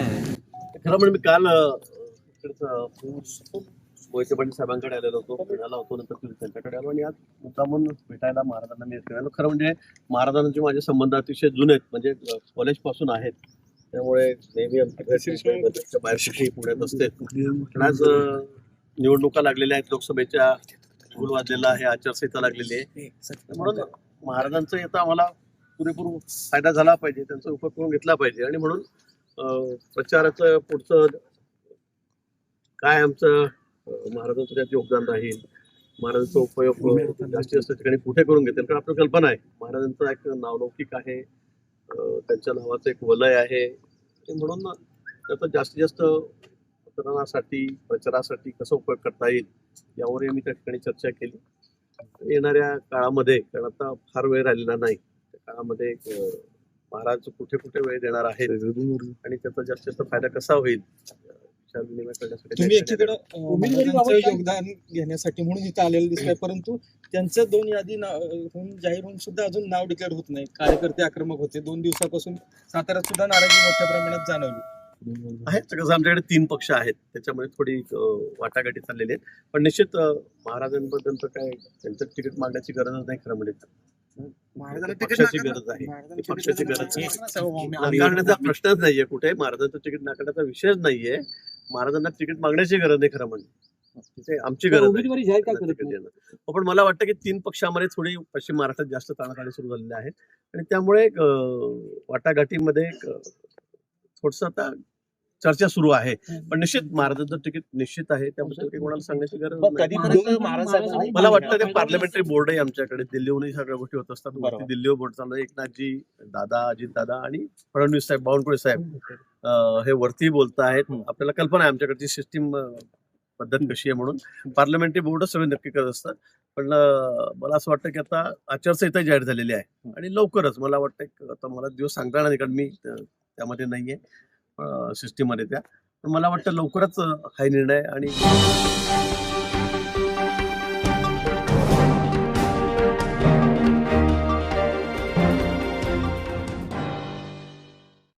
आहे खरं म्हणजे मी काल मोहिते पाटील साहेबांकडे आलेलो होतो. पुण्याला होतो नंतर त्यांच्याकडे आलो आणि आज मुद्दामून भेटायला महाराजांना मी आलो. खरं म्हणजे महाराजांचे माझे संबंध अतिशय जुने आहेत. म्हणजे कॉलेजपासून आहेत. त्यामुळे नेहमी आमच्या बाहेर शिक्षी पुण्यात असते. आज निवडणुका लागलेल्या आहेत. लोकसभेच्या फुल वाजलेला आहे आचारसंहिता लागलेली आहे. म्हणून महाराजांचा आता आम्हाला पुरेपूर फायदा झाला पाहिजे. त्यांचा उपयोग करून घेतला पाहिजे. आणि म्हणून प्रचाराचं पुढचं काय आमचं महाराजांचं त्यात योगदान राहील? महाराजांचा उपयोग जास्तीत जास्त ठिकाणी कुठे करून घेतील. कारण आपल्याला कल्पना आहे. महाराजांचं एक नावलौकिक आहे. त्यांच्या नावाचं एक वलय आहे. म्हणून त्याचा जास्तीत जास्त मतदानासाठी प्रचारासाठी कसा उपयोग करता येईल यावरही मी त्या ठिकाणी चर्चा केली. येणाऱ्या काळामध्ये कारण आता फार वेळ राहिलेला नाही त्या काळामध्ये महाराज कुठे कुठे वेळ देणार आहेत? आणि त्याचा जास्तीत जास्त फायदा कसा होईल? तुम्ही एकीकडे योगदान घेण्यासाठी म्हणून इथं आलेलं दिसतंय परंतु त्यांचं दोन यादी जाहीर होऊन सुद्धा अजून नाव डिक्लेअर होत नाही. कार्यकर्ते आक्रमक होते. दोन दिवसापासून साताऱ्यात सुद्धा नाराजी मोठ्या प्रमाणात जाणवली. आहे कसं आमच्याकडे तीन पक्ष आहेत त्याच्यामध्ये थोडी वाटाघाटी चाललेली आहेत. पण निश्चित महाराजांबद्दल तर काय त्यांचं तिकीट मागण्याची गरजच नाही खरं म्हणजे. पक्षाची गरज आहे. ती पक्षाची गरज आहे. नाकारण्याचा प्रश्नच नाहीये कुठे. महाराजांचं तिकीट नाकारण्याचा विषयच नाहीये. महाराजांना तिकीट मागण्याची गरज नाही खरं म्हणजे. आमची गरज आहे. हो, पण मला वाटतं की तीन पक्षामध्ये थोडी पश्चिम महाराष्ट्रात जास्त ताणाताणी सुरू झालेल्या आहेत. आणि त्यामुळे वाटाघाटीमध्ये थोडस आता चर्चा सुरू आहे. पण निश्चित महाराजांचं तिकीट निश्चित आहे. त्याबद्दल काही कोणाला सांगण्याची गरज मला वाटतं ते पार्लमेंटरी बोर्ड आहे आमच्याकडे दिल्लीहूनही सगळ्या गोष्टी होत असतात. दिल्लीवर बोर्ड चालू आहे. एकनाथजी दादा अजित दादा आणि फडणवीस साहेब बावनकुळे साहेब हे वरती बोलत आहेत. आपल्याला कल्पना आहे आमच्याकडची सिस्टीम पद्धत कशी आहे म्हणून. पार्लमेंटरी बोर्ड सगळे नक्की करत असतात. पण मला असं वाटतं की आता आचारसंहिता जाहीर झालेली आहे. आणि लवकरच मला वाटतं आता मला दिवस सांगता येणार नाही कारण मी त्या- त्यामध्ये नाहीये. सिस्टीममध्ये त्या. पण मला वाटतं लवकरच हा निर्णय आणि